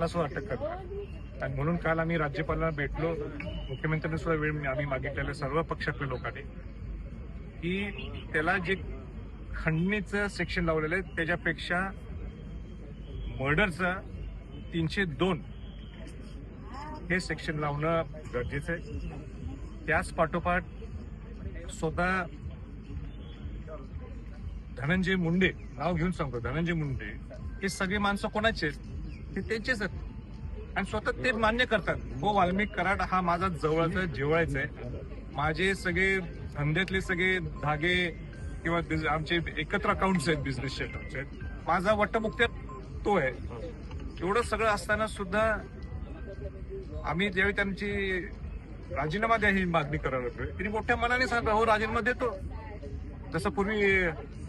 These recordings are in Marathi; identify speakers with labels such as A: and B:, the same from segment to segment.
A: आपला सुद्धा अटक करतात आणि म्हणून काल आम्ही राज्यपालांना भेटलो. मुख्यमंत्र्यांनी सुद्धा वेळ आम्ही मागितलेल्या सर्व पक्षातल्या लोकांनी. की त्याला जे खंडणीचं सेक्शन लावलेलं आहे त्याच्यापेक्षा मर्डरचं तीनशे दोन हे सेक्शन लावणं गरजेचं आहे. त्याच पाठोपाठ स्वतः धनंजय मुंडे नाव घेऊन सांगतो धनंजय मुंडे हे सगळे माणसं कोणाचे आहेत? ते त्यांचेच आहेत आणि स्वतः ते मान्य करतात. हो वाल्मिक कराड हा माझा जवळचा जिव्हाळ्याचा आहे. माझे सगळे धंद्यातले सगळे धागे किंवा आमचे एकत्र अकाउंट्स आहेत बिझनेसचे accounts आहेत. माझा वटमुक्त तो आहे. एवढं सगळं असताना सुद्धा आम्ही ज्यावेळी त्यांची राजीनामा द्या ही मागणी करायला लागलोय. त्यांनी मोठ्या मनाने सांगा हो राजीनामा देतो. जसं पूर्वी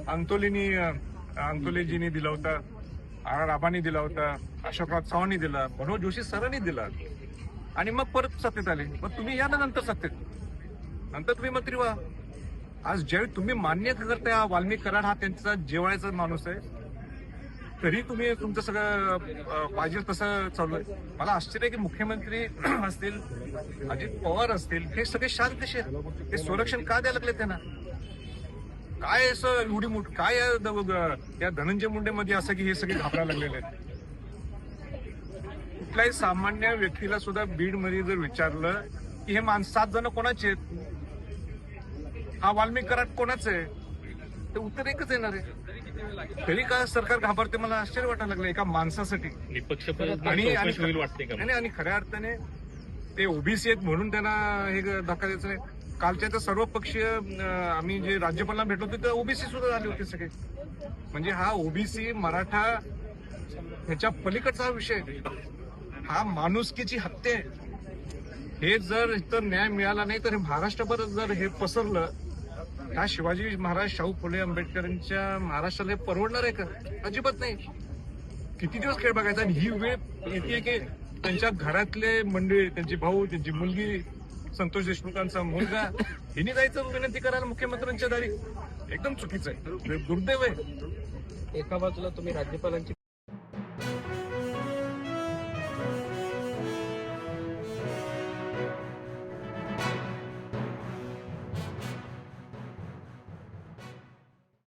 A: अंतोलीनी अंतोलेजीने दिला होता. आर आबांनी दिला होता अशोकराव चव्हाणी दिला मनोज जोशी सरांनी दिला. आणि मग परत सत्तेत आले. मग तुम्ही या ना नंतर सत्तेत. नंतर तुम्ही मंत्री व्हा. आज ज्यावेळी तुम्ही मान्य करता वाल्मिक कराड हा त्यांचा जेवायचा माणूस आहे. तरी तुम्ही तुमचं सगळं पाहिजे तसं चालू आहे मला आश्चर्य आहे की मुख्यमंत्री असतील अजित पवार असतील हे सगळे शांत कसे आहेत. हे संरक्षण का द्यायला लागले त्यांना? काय असं मोठ काय आहे द- ग- या धनंजय मुंडे मध्ये असं की हे सगळे घाबरायला लागलेले आहेत? कुठल्याही सामान्य व्यक्तीला सुद्धा बीडमध्ये जर विचारलं की हे माणसं सात जण कोणाचे आहेत? हा वाल्मिक कराड कोणाच आहे? ते उत्तर एकच येणार आहे. तरी का सरकार घाबरते मला आश्चर्य वाटायला लागलं एका माणसासाठी.
B: निपक्ष
A: आणि खऱ्या अर्थाने ते ओबीसी आहेत म्हणून त्यांना हे धक्का द्यायचं नाही. कालच्या तर सर्व पक्षीय आम्ही जे राज्यपालांना भेटलो होतो तर ओबीसी सुद्धा झाले होते सगळे. म्हणजे हा ओबीसी मराठा ह्याच्या पलीकडचा हा विषय आहे. हा माणुसकीची हत्या आहे. हे जर इतर न्याय मिळाला नाही तर हे महाराष्ट्रभर जर हे पसरलं हा शिवाजी महाराज शाहू फुले आंबेडकरांच्या महाराष्ट्राला हे परवडणार आहे का? अजिबात नाही. किती दिवस खेळ बघायचा? आणि ही वेळ येते की त्यांच्या घरातले मंडळी त्यांची भाऊ त्यांची मुलगी संतोष देशमुखांचा मुलगा. हिने जायचं विनंती करायला मुख्यमंत्र्यांच्या दारी. एकदम चुकीचं आहे. दुर्दैव आहे.
C: एका बाजूला तुम्ही राज्यपालांची